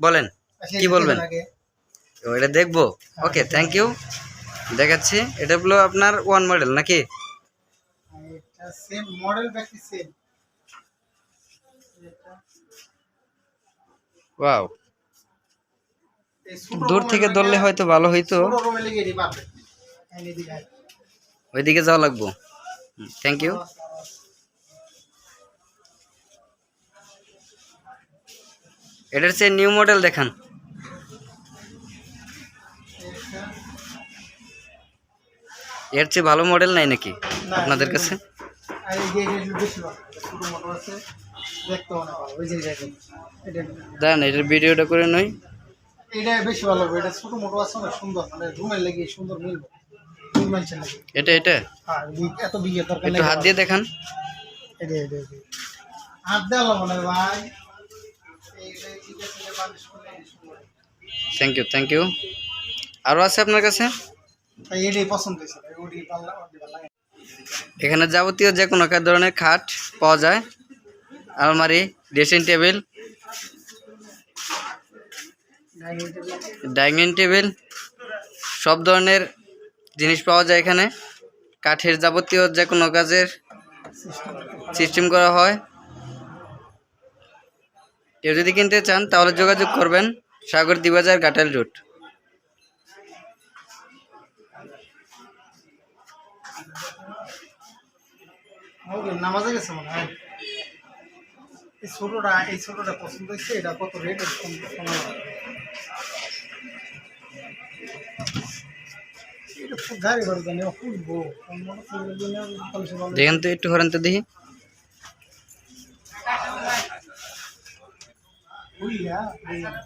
বলেন আচ্ছা, কি বলবেন? ও, এটা দেখব। ওকে থ্যাংক ইউ দেখাচ্ছি। এটা হলো আপনার ওয়ান মডেল নাকি? এটা সেম মডেল ব্যাকি সেম ওয়াও দূর থেকে ধরলে হয়তো ভালো হইতো। ওইদিকে যাওয়া লাগবো। থ্যাংক ইউ এটার চেয়ে নিউ মডেল দেখান। এর চেয়ে ভালো মডেল নাই নাকি আপনাদের কাছে? দাঁড়ান এটার ভিডিওটা করে নই। এটা বেশি ভালো হবে এটা ছোট মোটর আছে অনেক সুন্দর মানে লেগে সুন্দর মিলবে এটা এটা? এত বিঘের দরকার একটু হাত দিয়ে দেখান। এটা এটা এটা। হাত দেওয়া মনে ভাই। থ্যাংক ইউ থ্যাংক ইউ আরও আছে আপনার কাছে? এখানে যাবতীয় যে কোনো ধরনের খাট পাওয়া যায়। আলমারি ড্রেসিং টেবিল ডাইনিং টেবিল সব ধরনের জিনিস পাওয়া যায় এখানে। কাঠের যাবতীয় যে কোনো কাজের সিস্টেম করা হয়। কেউ যদি কিনতে চান তাহলে যোগাযোগ করবেন সাগর দিবাজার গাটাল রুট। ওকে নামাজে গেছে মনে হয়? এই ছোটটা এই ছোটটা পছন্দ হয়েছে এটা কত রেট গাড়ি ভাড়া জানি ফুলবো দেখেন তো একটু হরেন তো দেখি। புரியலையா புரியல